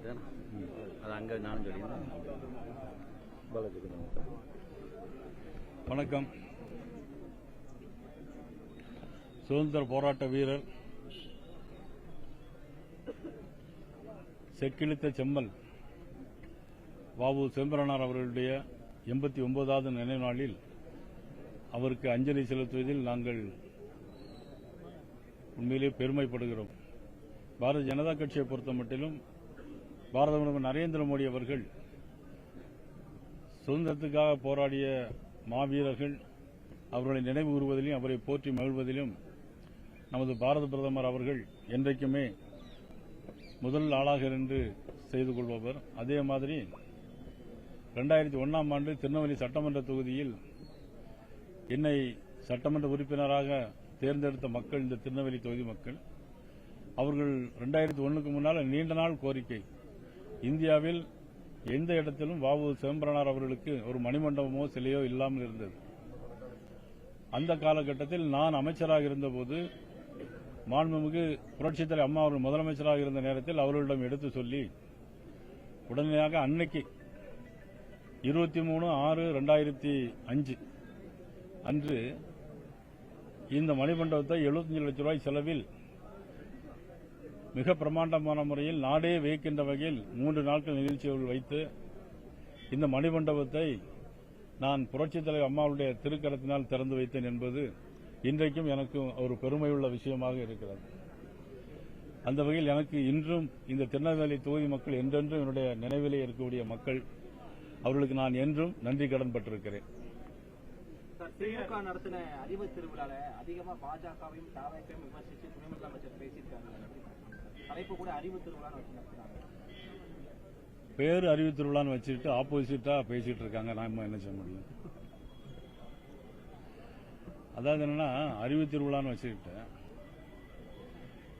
அது கேட்டீங்கன்னா நானும் சொல்லியிருந்தேன். வணக்கம். சுதந்திர போராட்ட வீரர் செக்கிழுத்த செம்மல் வாவு சிதம்பரனார் அவர்களுடைய எண்பத்தி ஒன்பதாவது நினைவு நாளில் அவருக்கு அஞ்சலி செலுத்துவதில் நாங்கள் உண்மையிலே பெருமைப்படுகிறோம். பாரதிய ஜனதா கட்சியை பொறுத்த மட்டிலும் பாரத பிரதமர் நரேந்திர மோடி அவர்கள் சுதந்திரத்துக்காக போராடிய மாவீரர்கள் அவர்களை நினைவு கூறுவதிலும் அவரை போற்றி மகிழ்வதிலும் நமது பாரத பிரதமர் அவர்கள் என்றைக்குமே முதல் ஆளாக என்று செய்து கொள்பவர். அதே மாதிரி ரெண்டாயிரத்தி ஒன்னாம் ஆண்டு திருநெல்வேலி சட்டமன்ற தொகுதியில் என்னை சட்டமன்ற உறுப்பினராக தேர்ந்தெடுத்த மக்கள் இந்த திருநெல்வேலி தொகுதி மக்கள். அவர்கள் ரெண்டாயிரத்தி ஒன்றுக்கு முன்னால் நீண்ட நாள் கோரிக்கை இந்தியாவில் எந்த இடத்திலும் வாவு சிதம்பரனார் அவர்களுக்கு ஒரு மணிமண்டபமோ சிலையோ இல்லாமல் இருந்தது. அந்த காலகட்டத்தில் நான் அமைச்சராக இருந்தபோது மாண்புமிகு புரட்சித் அம்மா அவர்கள் முதலமைச்சராக இருந்த நேரத்தில் அவர்களிடம் எடுத்து சொல்லி உடனடியாக அன்னைக்கு இருபத்தி மூணு ஆறு ரெண்டாயிரத்தி அஞ்சு அன்று இந்த மணிமண்டபத்தை 75 லட்சம் ரூபாய் செலவில் மிக பிரமாண்டமான முறையில் நாடே வியக்கின்ற வகையில் மூன்று நாட்கள் நிகழ்ச்சிகள் வைத்து இந்த மணிமண்டபத்தை நான் புரட்சித் தலைவர் அம்மாவுடைய திருக்கரத்தினால் திறந்து வைத்தேன் என்பது இன்றைக்கும் எனக்கு ஒரு பெருமையுள்ள விஷயமாக இருக்கிறது. அந்த வகையில் எனக்கு இன்றும் இந்த திருநெல்வேலி தொகுதி மக்கள் என்றென்றும் என்னுடைய நினைவிலே இருக்கக்கூடிய மக்கள் அவர்களுக்கு நான் என்றும் நன்றி கடன் பட்டிருக்கிறேன் திமுக நடத்தின அறிவு திருவிழாவில் அதிகமாக பாஜகவையும் தாவைக்கையும் விமர்சித்து துணை முதலமைச்சர் பேசியிருக்காங்க. தலைப்பு கூட அறிவு திருவிழான்னு வச்சு பேர் அறிவு திருவிழான்னு வச்சுட்டு ஆப்போசிட்டா பேசிட்டு இருக்காங்க. நாம என்ன செய்ய முடியும்? அதாவது என்னன்னா அறிவு திருவிழான்னு வச்சுக்கிட்டு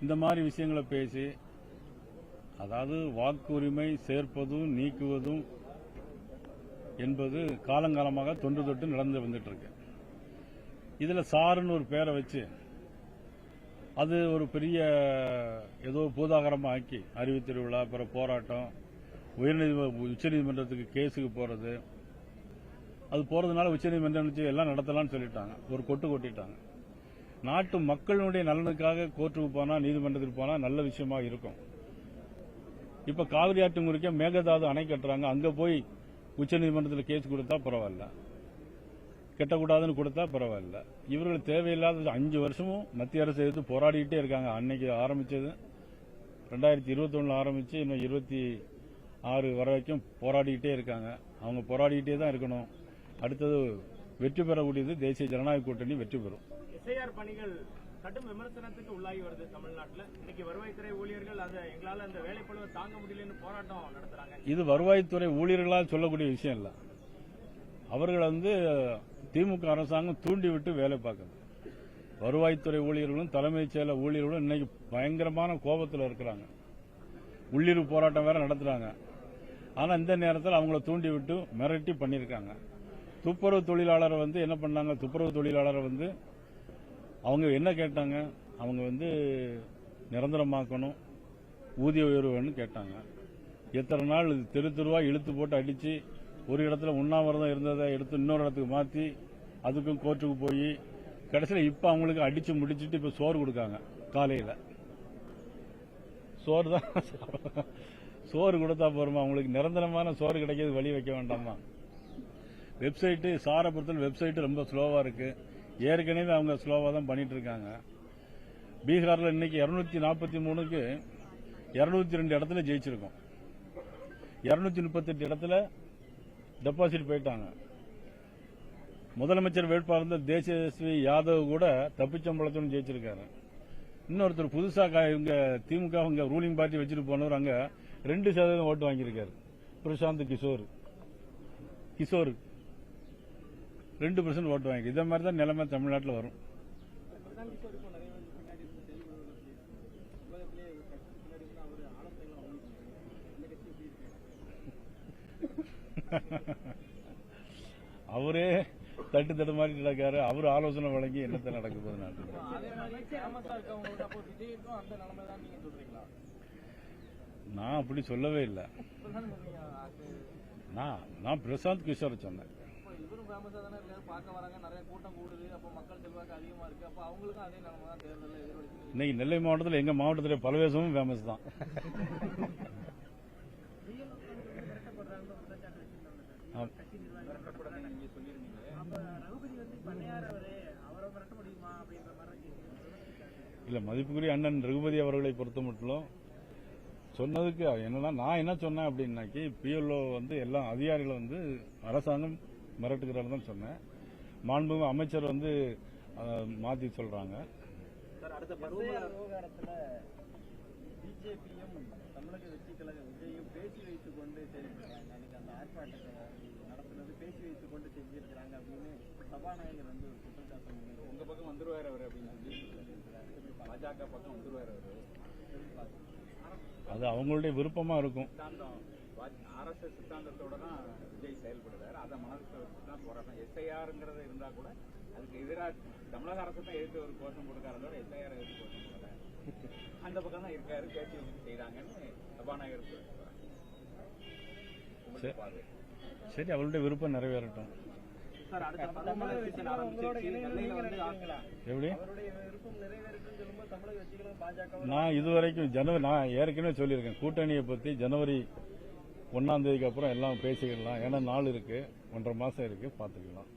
இந்த மாதிரி விஷயங்களை பேசி அதாவது வாக்குரிமை சேர்ப்பதும் நீக்குவதும் என்பது காலங்காலமாக தொன்று தொட்டு நடந்து வந்துட்டு இருக்கு. இதுல சாருன்னு ஒரு பேரை வச்சு அது ஒரு பெரிய ஏதோ பூதாகரமாக ஆக்கி அறிவு திருவிழா அப்புறம் போராட்டம் உயர்நீதி உச்சநீதிமன்றத்துக்கு கேஸுக்கு போகிறது அது போகிறதுனால உச்சநீதிமன்றம் நினைச்சு எல்லாம் நடத்தலாம்னு சொல்லிட்டாங்க. ஒரு கொட்டு கொட்டிட்டாங்க. நாட்டு மக்களுடைய நலனுக்காக கோர்ட்டுக்கு போனால் நீதிமன்றத்துக்கு போனால் நல்ல விஷயமா இருக்கும். இப்போ காவிரி ஆற்று முறிக்க மேகதாது அணை கட்டுறாங்க. அங்கே போய் உச்சநீதிமன்றத்தில் கேஸ் கொடுத்தா பரவாயில்ல. கெட்டக்கூடாதுன்னு கொடுத்தா பரவாயில்ல. இவர்கள் தேவையில்லாத அஞ்சு வருஷமும் மத்திய அரசு எதிர்த்து போராடிக்கிட்டே இருக்காங்க. அன்னைக்கு ஆரம்பிச்சது ரெண்டாயிரத்தி இருபத்தி ஆரம்பிச்சு இன்னும் இருபத்தி ஆறு வரைக்கும் போராடிக்கிட்டே இருக்காங்க. அவங்க போராடிக்கிட்டே தான் இருக்கணும். அடுத்தது வெற்றி பெறக்கூடியது தேசிய ஜனநாயக கூட்டணி வெற்றி பெறும். எஸ்ஐஆர் பணிகள் கடும் விமர்சனத்துக்கு உள்ளாகி வருது தமிழ்நாட்டுல. இன்னைக்கு வருவாய்த்துறை ஊழியர்கள் அதை எங்களால அந்த வேலைப்பழுவை தாங்க முடியலன்னு போராட்டம் நடத்துறாங்க. இது வருவாய்த்துறை ஊழியர்களால் சொல்லக்கூடிய விஷயம் இல்ல. அவர்கள் வந்து திமுக அரசாங்கம் தூண்டிவிட்டு வேலை பார்க்குது. வருவாய்த்துறை ஊழியர்களும் தலைமைச் செயல ஊழியர்களும் இன்னைக்கு பயங்கரமான கோபத்தில் இருக்கிறாங்க. உள்ளிரு போராட்டம் வேற நடத்துறாங்க. ஆனா இந்த நேரத்தில் அவங்கள தூண்டி விட்டு மிரட்டி பண்ணியிருக்காங்க. துப்புரவு தொழிலாளரை வந்து என்ன பண்ணாங்க? துப்புரவு தொழிலாளரை வந்து அவங்க என்ன கேட்டாங்க? அவங்க வந்து நிரந்தரமாக்கணும் ஊதிய உயர்வு வேணும்னு கேட்டாங்க. எத்தனை நாள் தெரு தெருவா இழுத்து போட்டு அடிச்சு ஒரு இடத்துல உண்ணாவிரதம் இருந்ததை எடுத்து இன்னொரு இடத்துக்கு மாத்தி அதுக்கும் கோர்ட்டுக்கு போய் கடைசியில் இப்ப அவங்களுக்கு அடிச்சு முடிச்சுட்டு இப்ப சோறு கொடுக்காங்க காலையில. சோறு தான் சோறு கொடுத்தா போருமா? அவங்களுக்கு நிரந்தரமான சோறு கிடைக்கிறது வழி வைக்க வேண்டாமா? வெப்சைட்டு சாரை பொறுத்தவரை வெப்சைட்டு ரொம்ப ஸ்லோவா இருக்கு. ஏற்கனவே அவங்க ஸ்லோவா தான் பண்ணிட்டு இருக்காங்க பீகார்ல இன்னைக்கு இருநூத்தி நாற்பத்தி மூணுக்கு இருநூத்தி ரெண்டு இடத்துல ஜெயிச்சிருக்கோம். இருநூத்தி முப்பத்தெட்டு இடத்துல டெபாசிட் போயிட்டாங்க. முதலமைச்சர் வேட்பாளர் இருந்த தேசியஸ்வி யாதவ் கூட தப்பிச்சம்பளத்தோடு ஜெயிச்சிருக்காரு. இன்னொருத்தர் புதுசாக கா- இவங்க திமுக இங்க ரூலிங் பார்ட்டி வச்சுட்டு போனவர் அங்க ரெண்டு சதவீதம் ஓட்டு வாங்கியிருக்காரு. பிரசாந்த் கிஷோர். கிஷோர் ரெண்டு பர்சன்ட் ஓட்டு வாங்கி இதே மாதிரி தான் நிலைமை தமிழ்நாட்டில் வரும் பிரதான் கிஷோருக்கும் நிறைய பேர் பின்னாடி இருந்து செய்தி வருவது உலகத்திலே ஒரு கட்சிக்கு பின்னாடி இருந்து அவர் ஆலோசனைகள் வாங்கிட்டு இந்த கட்சி எப்படி இருக்கு அவரே தட்டு தட்டு மாதிரி நடக்காரு. அவர் ஆலோசனை வழங்கி என்னத்தை நடக்க போகுது நாட்டுல அதே மாதிரி ஃபேமஸா இருக்கவங்களுக்கு அப்போ விஜய்க்கும் அந்த நிலைமை தான் நீங்க சொல்றீங்களா? நான் அப்படி சொல்லவே இல்லை. நான் நான் பிரசாந்த் கிஷோர் சொன்னேன். இன்னைக்கு நெல்லை மாவட்டத்தில் எங்க மாவட்டத்தில் பல வேஷமும் ஃபேமஸ் தான். இல்லை மதிப்புக்குரிய அண்ணன் ரகுபதி அவர்களை பொறுத்த மட்டும் சொன்னதுக்கு என்னன்னா நான் என்ன சொன்னேன் அப்படின்னாக்கி பிஎல்ஓ வந்து எல்லாம் அதிகாரிகளை வந்து அரசாங்கம் மிரட்டுகிறாரு தான் சொன்னேன். மாண்புமிகு அமைச்சர் வந்து மாத்தி சொல்றாங்க. பேசி வைத்துக் கொண்டு செஞ்சிருக்கிறாங்க அப்படின்னு சபாநாயகர் வந்து ஒரு குற்றச்சாட்டு. உங்க பக்கம் வந்துருவாரு அவர் அப்படின்னு சொல்லி பாஜக பக்கம் வந்துருவாரு அவரு. அது அவங்களுடைய விருப்பமா இருக்கும். ஆர்எஸ்எஸ் சித்தாந்தத்தோட தான் விஜய் செயல்படுறாரு. அதை மனசுல வச்சு தான் போராட்டம். எஸ்ஐஆருங்கிறது இருந்தா கூட அதுக்கு எதிராக தமிழக அரசு தான் எதிர்த்து ஒரு கோஷம் கொடுக்காரதோட எஸ்ஐஆர் எதிர்த்து கோஷம் கொடுக்கல அந்த பக்கம் தான் இருக்காரு. வச்சு செய்யறாங்கன்னு சபாநாயகர் சரி அவங்களுடைய விருப்பம் நிறைவேறட்டும். எப்படி நான் இதுவரைக்கும் ஜனவரி நான் ஏற்கனவே சொல்லியிருக்கேன் கூட்டணியை பத்தி ஜனவரி ஒன்னாம் தேதிக்கு அப்புறம் எல்லாம் பேசிக்கலாம். ஏன்னா நாள் இருக்கு ஒன்றரை மாசம் இருக்கு பாத்துக்கலாம்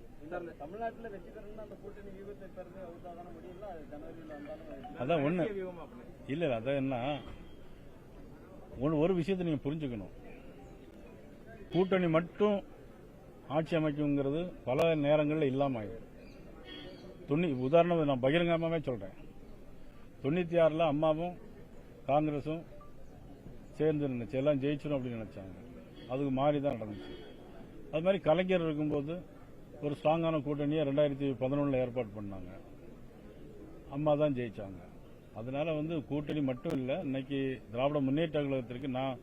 அதான் ஒண்ணு. இல்ல இல்ல அதான் என்ன? ஒண்ணு ஒரு விஷயத்தை நீங்க புரிஞ்சுக்கணும். கூட்டணி மட்டும் ஆட்சி அமைக்குங்கிறது பல நேரங்களில் இல்லாமல் ஆயிடும் தொண்ணூ உதாரணம் நான் பகிரங்கமாகவே சொல்கிறேன் தொண்ணூற்றி ஆறில் அம்மாவும் காங்கிரஸும் சேர்ந்து நினைச்சு எல்லாம் ஜெயிச்சிடும் அப்படின்னு நினைச்சாங்க. அதுக்கு மாறி தான் நடந்துச்சு. அது மாதிரி கலைஞர் இருக்கும்போது ஒரு ஸ்ட்ராங்கான கூட்டணியை ரெண்டாயிரத்தி பதினொன்றில் ஏற்பாடு பண்ணாங்க. அம்மா தான் ஜெயிச்சாங்க. அதனால வந்து கூட்டணி மட்டும் இல்லை இன்னைக்கு திராவிட முன்னேற்ற கழகத்திற்கு நான்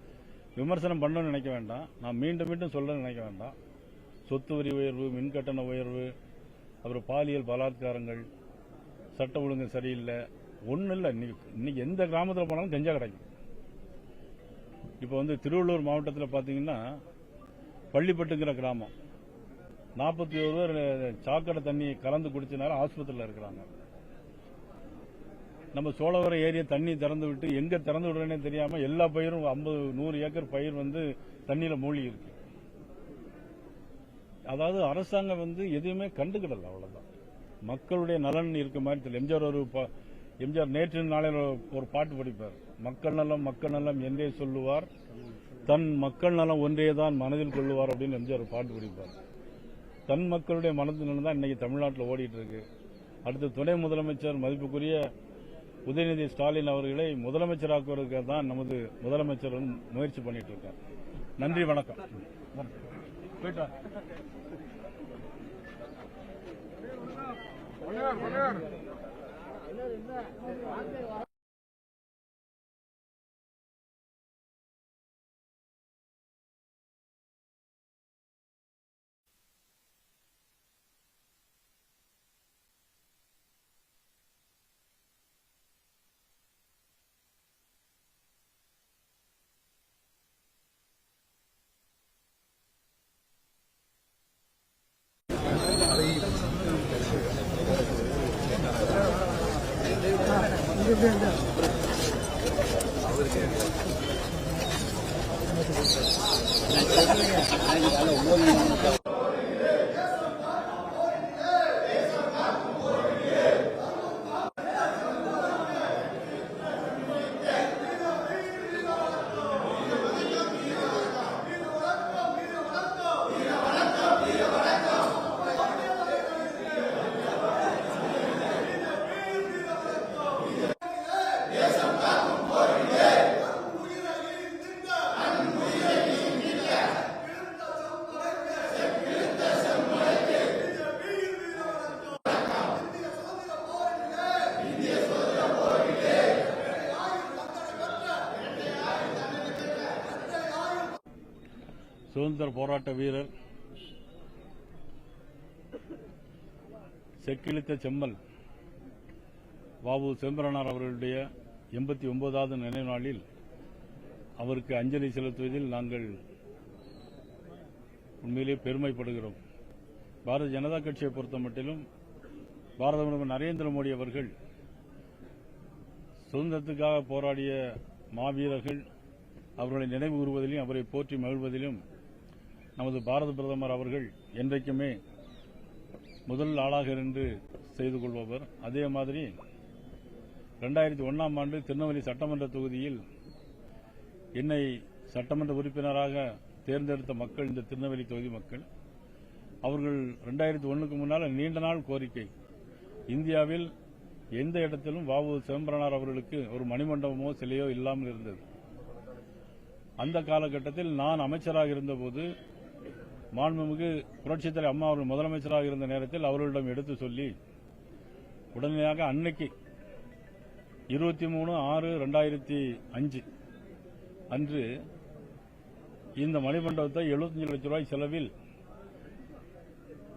விமர்சனம் பண்ணணும்னு நினைக்க வேண்டாம். நான் மீண்டும் மீண்டும் சொல்லணும்னு நினைக்க வேண்டாம். சொத்து வரி உயர்வு மின்கட்டண உயர்வு அப்புறம் பாலியல் பலாத்காரங்கள் சட்ட ஒழுங்கு சரியில்லை. ஒன்றும் இல்லை. இன்னைக்கு எந்த கிராமத்தில் போனாலும் கஞ்சா கிடைக்கும். இப்போ வந்து திருவள்ளூர் மாவட்டத்தில் பார்த்தீங்கன்னா பள்ளிப்பட்டுங்கிற கிராமம். நாற்பத்தி ஒரு பேர் சாக்கடை தண்ணி கலந்து குடிச்சனால ஆஸ்பத்திரியில் இருக்கிறாங்க. நம்ம சோழவரம் ஏரியா தண்ணி திறந்து விட்டு எங்கே திறந்து விடுறேன்னே தெரியாமல் எல்லா பயிரும் ஐம்பது நூறு ஏக்கர் பயிர் வந்து தண்ணியில் மூழ்கி இருக்கு. அதாவது அரசாங்கம் வந்து எதுவுமே கண்டுக்கிடல அவ்வளவுதான். மக்களுடைய நலன் இருக்க மாதிரி தெரியல. எம்ஜிஆர் ஒரு பா- எம்ஜிஆர் நேற்று நாளையில் ஒரு பாட்டு படிப்பார். மக்கள் நலம் மக்கள் நலம் என்றே சொல்லுவார். தன் மக்கள் நலம் ஒன்றே தான் மனதில் கொள்ளுவார் அப்படின்னு எம்ஜிஆர் ஒரு பாட்டு படிப்பார். தன் மக்களுடைய மனதில் நலம் தான் இன்னைக்கு தமிழ்நாட்டில் ஓடிட்டு இருக்கு. அடுத்து துணை முதலமைச்சர் மதிப்புக்குரிய உதயநிதி ஸ்டாலின் அவர்களை முதலமைச்சராக்குவதற்கு தான் நமது முதலமைச்சர் முயற்சி பண்ணிட்டு இருக்கார். நன்றி வணக்கம். போயிட்டு 红绿，红绿。வா. சுதந்திர போராட்ட வீரர் செக்கிழித்த செம்மல் வாவு சிதம்பரனார் அவர்களுடைய எண்பத்தி ஒன்பதாவது நினைவு நாளில் அவருக்கு அஞ்சலி செலுத்துவதில் நாங்கள் உண்மையிலேயே பெருமைப்படுகிறோம். பாரதிய ஜனதா கட்சியை பொறுத்த மட்டிலும் பாரத பிரதமர் நரேந்திர மோடி அவர்கள் சுதந்திரத்துக்காக போராடிய மாவீரர்கள் அவர்களை நினைவு கூறுவதிலும் அவரை போற்றி மகிழ்வதிலும் நமது பாரத பிரதமர் அவர்கள் என்றைக்குமே முதல் ஆளாக இருந்து செய்து கொள்பவர். அதே மாதிரி ரெண்டாயிரத்தி ஒன்றாம் ஆண்டு திருநெல்வேலி சட்டமன்ற தொகுதியில் என்னை சட்டமன்ற உறுப்பினராக தேர்ந்தெடுத்த மக்கள் இந்த திருநெல்வேலி தொகுதி மக்கள். அவர்கள் ரெண்டாயிரத்தி ஒன்றுக்கு முன்னால் நீண்ட நாள் கோரிக்கை. இந்தியாவில் எந்த இடத்திலும் வாவு சிதம்பரனார் அவர்களுக்கு ஒரு மணிமண்டபமோ சிலையோ இல்லாமல் இருந்தது. அந்த காலகட்டத்தில் நான் அமைச்சராக இருந்தபோது மாண்புமிகு புரட்சித்தலை அம்மா அவர்கள் முதலமைச்சராக இருந்த நேரத்தில் அவர்களிடம் எடுத்து சொல்லி உடனடியாக அன்னைக்கு இருபத்தி மூணு ஆறு ரெண்டாயிரத்தி அஞ்சு அன்று இந்த மணிமண்டபத்தை 75 லட்சம் ரூபாய் செலவில்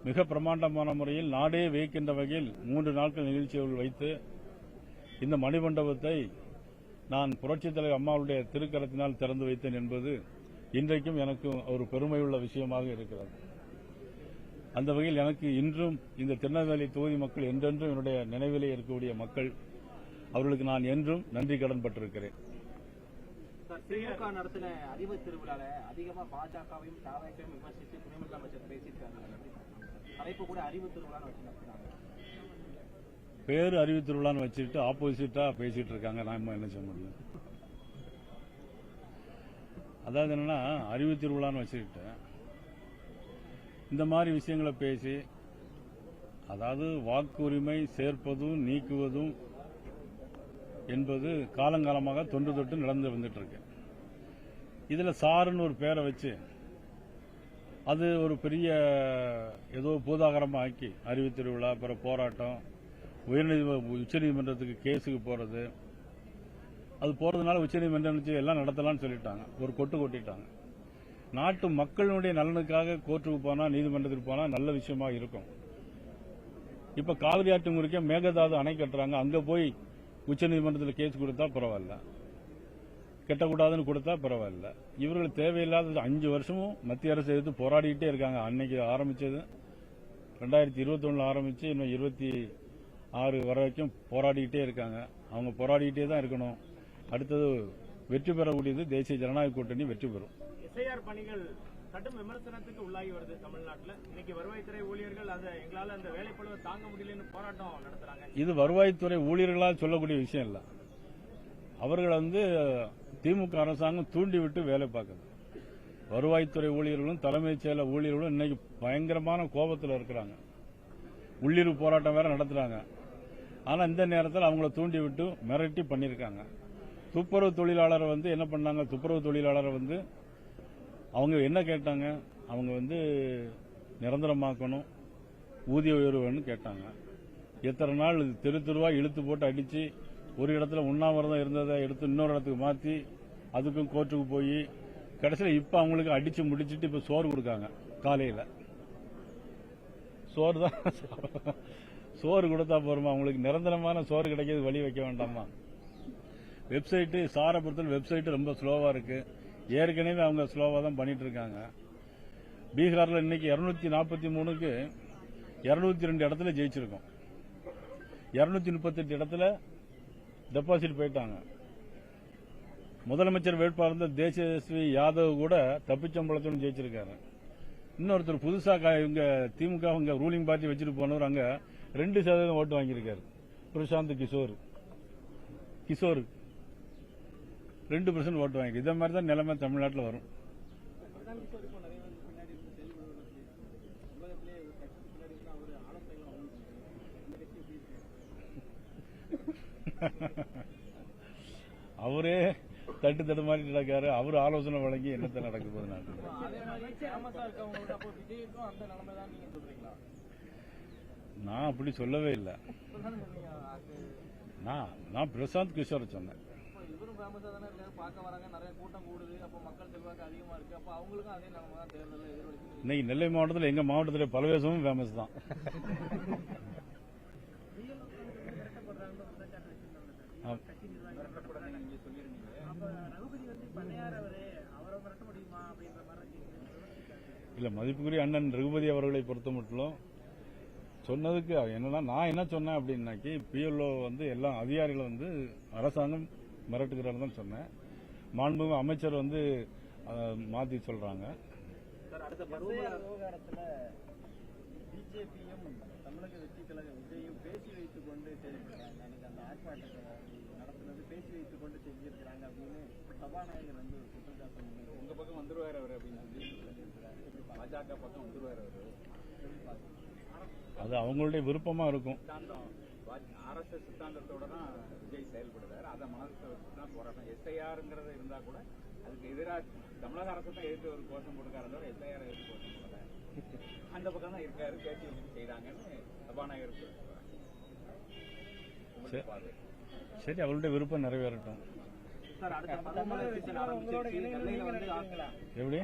மிக பிரமாண்டமான முறையில் நாடே வியக்கின்ற வகையில் மூன்று நாட்கள் நிகழ்ச்சிகள் வைத்து இந்த மணிமண்டபத்தை நான் புரட்சித் தலைவர் அம்மாவுடைய திருக்கரத்தினால் திறந்து வைத்தேன் என்பது இன்றைக்கும் எனக்கு ஒரு பெருமையுள்ள விஷயமாக இருக்கிறது. அந்த வகையில் எனக்கு இன்றும் இந்த திருநெல்வேலி தொகுதி மக்கள் என்றென்றும் என்னுடைய நினைவிலே இருக்கக்கூடிய மக்கள் அவர்களுக்கு நான் என்றும் நன்றி கடன் பட்டிருக்கிறேன். திமுக நடத்தின அறிவு திருவிழால அதிகமா பாஜகவையும் தாவேக்கையும் விமர்சித்து துணை முதலமைச்சர் பேசியிருக்காங்க. தலைப்பு கூட அறிவு திருவிழான்னு வச்சு பேர் அறிவித்திருவிழான்னு வச்சுட்டு ஆப்போசிட்டா பேசிட்டு இருக்காங்க. நாம என்ன செய்ய முடியும்? அதாவது என்னன்னா அறிவு திருவிழான்னு வச்சுக்கிட்டு இந்த மாதிரி விஷயங்களை பேசி அதாவது வாக்குரிமை சேர்ப்பதும் நீக்குவதும் என்பது காலங்காலமாக தொன்று தொட்டு நடந்து வந்துட்டு இருக்கு இதுல சாருன்னு ஒரு பேரை வச்சு அது ஒரு பெரிய ஏதோ பூதாகரமா ஆக்கி அறிவு திருவிழா அப்புறம் போராட்டம் உயர்நீதி உச்சநீதிமன்றத்துக்கு கேஸுக்கு போறது அது போறதுனால உச்சநீதிமன்றம் நினைச்சு எல்லாம் நடத்தலாம்னு சொல்லிட்டாங்க. ஒரு கொட்டு கொட்டிட்டாங்க. நாட்டு மக்களுடைய நலனுக்காக கோர்ட்டுக்கு போனா நீதிமன்றத்துக்கு போனா நல்ல விஷயமா இருக்கும். இப்ப காவிரி ஆற்று முறிக்க மேகதாது அணை கட்டுறாங்க. அங்க போய் உச்சநீதிமன்றத்தில் கேஸ் கொடுத்தா பரவாயில்ல. கெட்டக்கூடாதுன்னு கொடுத்தா பரவாயில்ல. இவர்கள் தேவையில்லாத அஞ்சு வருஷமும் மத்திய அரசு எதிர்த்து போராடிக்கிட்டே இருக்காங்க. அன்னைக்கு ஆரம்பிச்சது ரெண்டாயிரத்தி இருபத்தி ஆரம்பிச்சு இன்னும் இருபத்தி ஆறு வரைக்கும் போராடிக்கிட்டே இருக்காங்க. அவங்க போராடிக்கிட்டே தான் இருக்கணும். அடுத்தது வெற்றி பெறக்கூடியது தேசிய ஜனநாயக கூட்டணி வெற்றி பெறும். எஸ்ஐஆர் பணிகள் கடும் விமர்சனத்துக்கு உள்ளாகி வருது தமிழ்நாட்டுல. இன்னைக்கு வருவாய்த்துறை ஊழியர்கள் அதை எங்களால அந்த வேலைப்பழுவை தாங்க முடியலன்னு போராட்டம் நடத்துறாங்க. இது வருவாய்த்துறை ஊழியர்களால் சொல்லக்கூடிய விஷயம் இல்ல. அவர்கள் வந்து திமுக அரசாங்கம் தூண்டிவிட்டு வேலை பார்க்குது. வருவாய்த்துறை ஊழியர்களும் தலைமைச் செயலர் ஊழியர்களும் இன்னைக்கு பயங்கரமான கோபத்தில் இருக்கிறாங்க. உள்ளிருப்பு போராட்டம் வேற நடத்துறாங்க. ஆனா இந்த நேரத்தில் அவங்கள தூண்டி விட்டு மிரட்டி பண்ணியிருக்காங்க. துப்புரவு தொழிலாளரை வந்து என்ன பண்ணாங்க? துப்புரவு தொழிலாளரை வந்து அவங்க என்ன கேட்டாங்க? அவங்க வந்து நிரந்தரமாக்கணும் ஊதிய உயர்வுன்னு கேட்டாங்க. எத்தனை நாள் தெரு தெருவா இழுத்து போட்டு அடிச்சு ஒரு இடத்துல உண்ணாவிரதம் இருந்ததை எடுத்து இன்னொரு இடத்துக்கு மாத்தி அதுக்கும் கோர்ட்டுக்கு போய் கடைசியில் இப்போ அவங்களுக்கு அடிச்சு முடிச்சிட்டு இப்போ சோறு கொடுக்காங்க காலையில். சோறு தான் சோறு கொடுத்தா போருமா அவங்களுக்கு நிரந்தரமான சோறு கிடைக்கிறது வழி வைக்க வேண்டாமா? வெப்சைட்டு சாரை பொறுத்தவரை வெப்சைட்டு ரொம்ப ஸ்லோவாக இருக்கு. ஏற்கனவே அவங்க ஸ்லோவாக தான் பண்ணிட்டு இருக்காங்க. பீகாரில் இன்னைக்கு இரநூத்தி நாற்பத்தி மூணுக்கு இரநூத்தி ரெண்டு இடத்துல ஜெயிச்சிருக்கோம். இரநூத்தி முப்பத்தெட்டு இடத்துல டெபாசிட் போயிட்டாங்க. முதலமைச்சர் வேட்பாளர் இருந்த யாதவ் கூட தப்பிச்சம்பளத்தோடு ஜெயிச்சிருக்காரு. இன்னொருத்தர் புதுசாக கா- இவங்க திமுக இங்கே ரூலிங் பார்ட்டி வச்சுட்டு போனவர் அங்கே ரெண்டு சதவீதம் ஓட்டு வாங்கியிருக்காரு. பிரசாந்த் கிஷோர். கிஷோர். ரெண்டு பர்சன்ட் ஓட்டு வாங்கி இதை மாதிரி தான் நிலைமை தமிழ்நாட்டில் வரும். அவரே தட்டு தடுமாறி நடக்காரு அவரு ஆலோசனை வழங்கி என்னத்தை நடக்க போது நான் அப்படி சொல்லவே இல்லை. நான் நான் பிரசாந்த் கிஷோரை சொன்னேன். இவரும் ஃபேமஸா தானே இருக்காரு பார்க்க வராங்க நிறைய கூட்டம் கூடுது அப்போ மக்கள் செல்வாக்கு அதிகமா இருக்கு. அப்போ அவங்களுக்கும் அதே நிலைமை தான் தேர்தலில் இன்னைக்கு நெல்லை மாவட்டத்தில் எங்க மாவட்டத்தில் பலவேசமும் ஃபேமஸ் தான். இல்ல மதிப்புக்குரிய அண்ணன் ரகுபதி அவர்களை பொறுத்த மட்டும் சொன்னதுக்கு என்னன்னா நான் என்ன சொன்னேன் அப்படின்னாக்கி பிஎல்ஓ வந்து எல்லா அதிகாரிகளும் வந்து அரசாங்கம் மிரட்டுகிறான்னு தான் சொன்னேன். மாண்புமிகு அமைச்சர் வந்து வந்துருவாரு அவரு அது அவங்களுடைய விருப்பமா இருக்கும். ஆர்எஸ்எஸ் சித்தாந்தத்தோட தான் விஜய் செயல்படுறாரு. அதை வச்சு தான் போராட்டம். எஸ்ஐஆருங்கிறது இருந்தா கூட அதுக்கு எதிராக தமிழக அரசு தான் எதிர்த்து ஒரு கோஷம் கொடுக்காரு தவிர எஸ்ஐஆர் எதிர்த்து கோஷம் போடல. அந்த பக்கம் தான் இருக்காரு. பேச்சு வச்சு செய்றாங்கன்னு சபாநாயகர் சரி அவருடைய விருப்பம் நிறைவேறட்டும். எப்படி?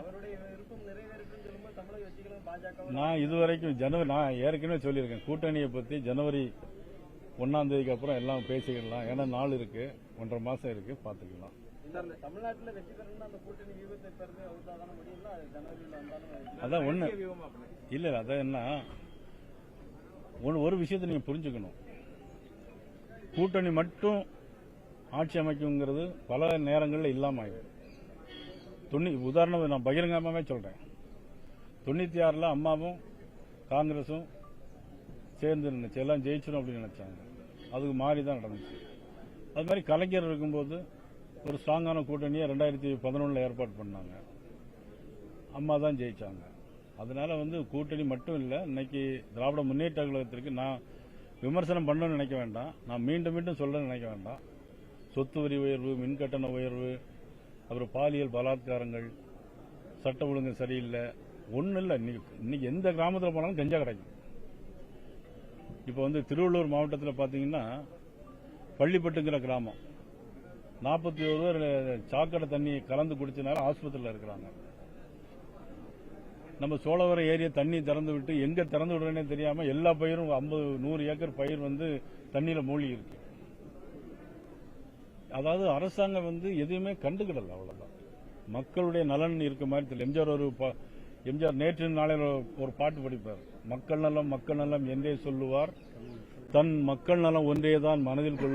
நான் இதுவரைக்கும் ஜனவரி நான் ஏற்கனவே சொல்லியிருக்கேன். கூட்டணியை பத்தி ஜனவரி ஒன்னாம் தேதிக்கு அப்புறம் எல்லாம் பேசிக்கலாம். ஏன்னா நாள் இருக்கு. ஒன்றரை மாசம் இருக்கு. பாத்துக்கலாம். இந்த தமிழ்நாட்டுல வெற்றி பெறணும்னா அந்த கூட்டணி வியூகத்தை பெறது அவுட்டா தானே முடியும்ல? அது ஜனவரியில் வந்தாலும் அதான் அப்படி இல்ல இல்ல அதான் என்ன? ஒண்ணு- ஒரு விஷயத்தை நீங்க புரிஞ்சுக்கணும். கூட்டணி மட்டும் ஆட்சி அமைக்குங்கிறது பல நேரங்களில் இல்லாம ஆயிடும் தொண்ணூ உதாரணம் நான் பகிரங்கமாவே சொல்றேன். தொண்ணூத்தி ஆறுல அம்மாவும் காங்கிரஸும் சேர்ந்து நினைச்சு எல்லாம் ஜெயிச்சிடும் அப்படின்னு நினைச்சாங்க. அதுக்கு மாறி தான் நடந்துச்சு. அது மாதிரி கலைஞர் இருக்கும்போது ஒரு ஸ்ட்ராங்கான கூட்டணியை ரெண்டாயிரத்தி பதினொன்றில் ஏற்பாடு பண்ணாங்க. அம்மா தான் ஜெயிச்சாங்க. அதனால வந்து கூட்டணி மட்டும் இல்லை இன்னைக்கு திராவிட முன்னேற்ற கழகத்திற்கு நான் விமர்சனம் பண்ணணும்னு நினைக்க வேண்டாம். நான் மீண்டும் மீண்டும் சொல்ல நினைக்க வேண்டாம். சொத்து வரி உயர்வு மின்கட்டண உயர்வு அப்புறம் பாலியல் பலாத்காரங்கள் சட்ட ஒழுங்கு சரியில்லை. ஒன்றும் இல்லை. இன்னைக்கு இன்னைக்கு எந்த கிராமத்தில் போனாலும் கஞ்சா கிடைக்கும். இப்போ வந்து திருவள்ளூர் மாவட்டத்தில் பார்த்தீங்கன்னா பள்ளிப்பட்டுங்கிற கிராமம். நாற்பத்தி ஒரு பேர் சாக்கடை தண்ணி கலந்து குடிச்சனால ஆஸ்பத்திரியில் இருக்கிறாங்க. நம்ம சோழவரம் ஏரியா தண்ணி திறந்து விட்டு எங்க திறந்து விடுறேனே தெரியாம எல்லா பயிரும் ஐம்பது நூறு ஏக்கர் பயிர் வந்து தண்ணியில மூழ்கி இருக்கு. அதாவது அரசாங்கம் வந்து எதுவுமே கண்டுக்கிடல அவ்வளவுதான். மக்களுடைய நலன் இருக்க மாதிரி தெரியல. எம்ஜிஆர் ஒரு பா- எம்ஜிஆர் நேற்று நாளையில் ஒரு பாட்டு படிப்பார். மக்கள் நலம் மக்கள் நலம் என்றே சொல்லுவார். தன் மக்கள் நலம் ஒன்றேதான் மனதில் கொள்ள